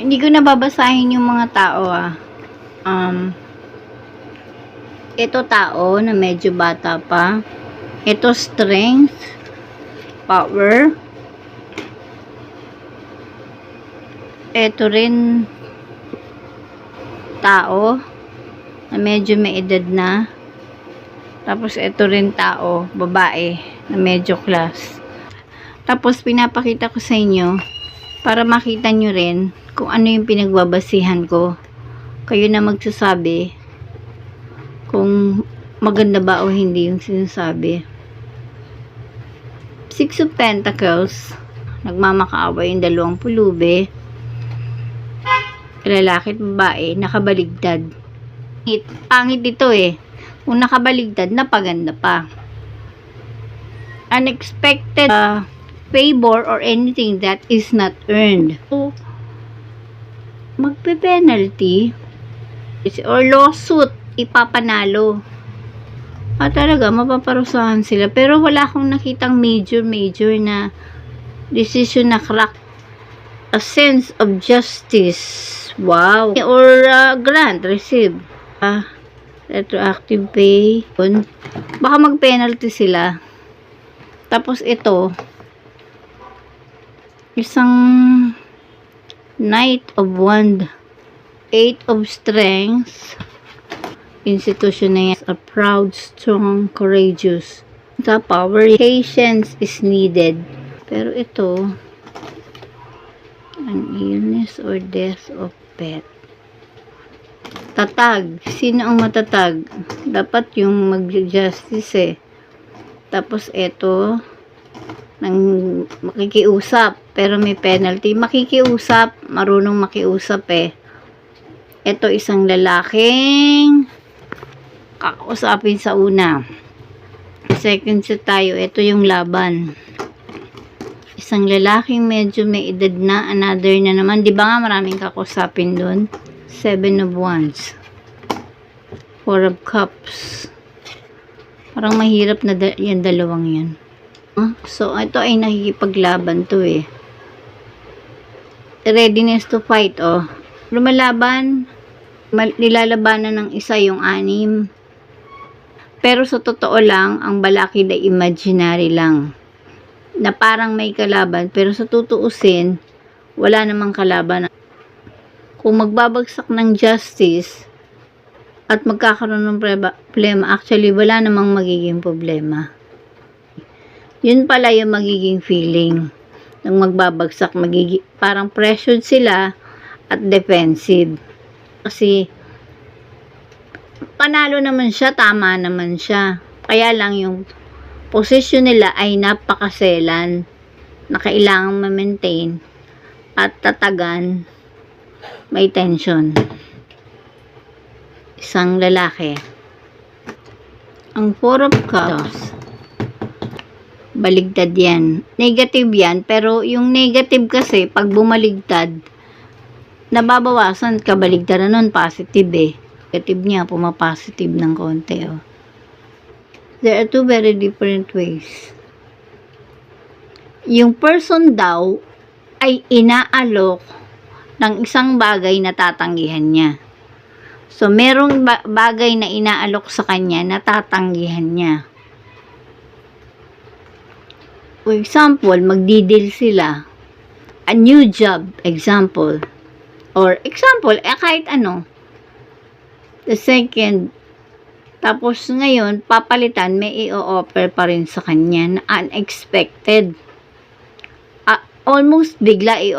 Hindi ko nababasahin yung mga tao ah. Um, ito tao na medyo bata pa. Ito strength, power. Ito rin tao na medyo may edad na. Tapos ito rin tao, babae na medyo class. Tapos pinapakita ko sa inyo para makita nyo rin kung ano yung pinagbabasihan ko. Kayo na magsasabi kung maganda ba o hindi yung sinasabi. Six of Pentacles, nagmamakaawa yung dalawang pulube, lalaki at babae, nakabaligtad. Pangit, pangit ito eh. Kung nakabaligtad, napaganda pa. Unexpected uh, favor or anything that is not earned. So, magpe-penalty or lawsuit ipapanalo. Ah, talaga, mapaparusahan sila. Pero wala akong nakitang major, major na decision na crack a sense of justice. Wow. Or uh, grant received. Ah, retroactive pay. Baka mag-penalty sila. Tapos ito, isang Knight of Wand, Eight of Strength, institution na yan, a proud, strong, courageous. Sa power, patience is needed. Pero ito, an illness or death of pet. Tatag. Sino ang matatag? Dapat yung mag-justice eh. Tapos ito, nang makikiusap, pero may penalty. Makikiusap, marunong makiusap eh. Ito isang lalaking kakausapin sa una. Second set tayo, ito yung laban. Isang lalaking medyo may edad na, another na naman. Di ba nga maraming kakusapin doon? Seven of Wands. Four of Cups. Parang mahirap na da- yan dalawang yan. Ah, So, ito ay nakikipaglaban to eh. Readiness to fight, oh. Lumalaban, mal- nilalabanan ng isa yung anim. Pero sa totoo lang, ang balakid ay imaginary lang. Na parang may kalaban, pero sa tutuusin, wala namang kalaban. Kung magbabagsak ng justice, at magkakaroon ng problema, actually, wala namang magiging problema. Yun pala yung magiging feeling ng magbabagsak, magiging, parang pressured sila at defensive. Kasi, panalo naman siya, tama naman siya. Kaya lang yung posisyon nila ay napakaselan na kailangan ma-maintain at tatagan may tension. Isang lalaki. Ang four of cups, baligtad yan. Negative yan, pero yung negative kasi, pag bumaligtad, nababawasan kabaligtaran nun, positive eh. Negative niya, pumapositive ng konti oh. There are two very different ways. Yung person daw ay inaalok ng isang bagay na tatanggihan niya. So, merong ba- bagay na inaalok sa kanya na tatanggihan niya. For example, magdi-deal sila. A new job, example. Or example, eh, kahit ano. The second, tapos ngayon, papalitan, may i-offer pa rin sa kanya na unexpected. Ah, almost bigla i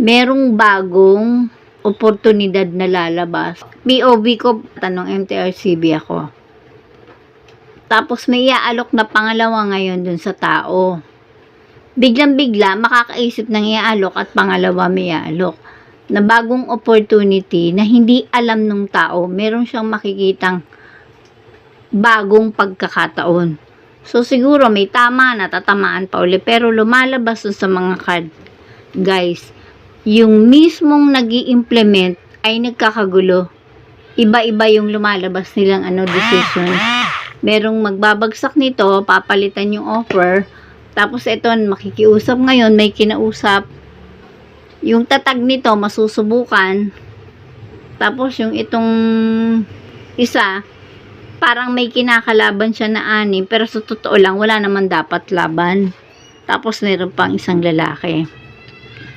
merong bagong oportunidad na lalabas. POV ko, tanong MTRCB ako. Tapos may iaalok na pangalawa ngayon dun sa tao. Biglang-bigla, makakaisip ng iaalok at pangalawa may iaalok na bagong opportunity na hindi alam ng tao. Meron siyang makikitang bagong pagkakataon. So, siguro may tama na tatamaan pa uli. Pero lumalabas sa mga card, guys, yung mismong nag implement ay nagkakagulo. Iba-iba yung lumalabas nilang ano decision. Merong magbabagsak nito, papalitan yung offer. Tapos ito, makikiusap ngayon, may kinausap. yung tatag nito masusubukan. Tapos yung itong isa, parang may kinakalaban siya na anim, pero sa totoo lang, wala naman dapat laban. Tapos meron pang isang lalaki.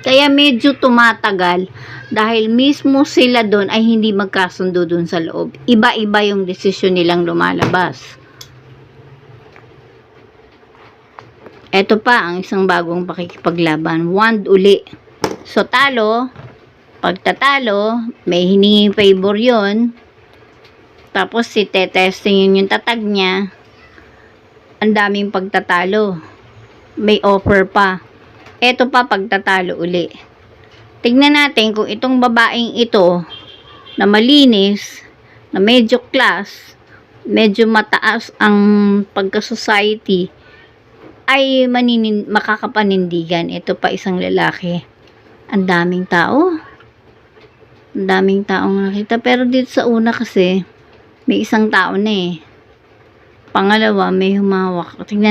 Kaya medyo tumatagal dahil mismo sila doon ay hindi magkasundo doon sa loob. Iba-iba yung desisyon nilang lumalabas. Ito pa ang isang bagong pakikipaglaban. Wand uli. So, talo. Pagtatalo, may hiningi favor yon Tapos, si testing yun yung tatag niya. Ang daming pagtatalo. May offer pa. Ito pa, pagtatalo uli. Tignan natin kung itong babaeng ito na malinis, na medyo class, medyo mataas ang pagka-society, ay maninin, makakapanindigan. Ito pa isang lalaki. Ang daming tao. Ang daming taong nakita. Pero dito sa una kasi, may isang tao na eh. Pangalawa, may humawak. Tingnan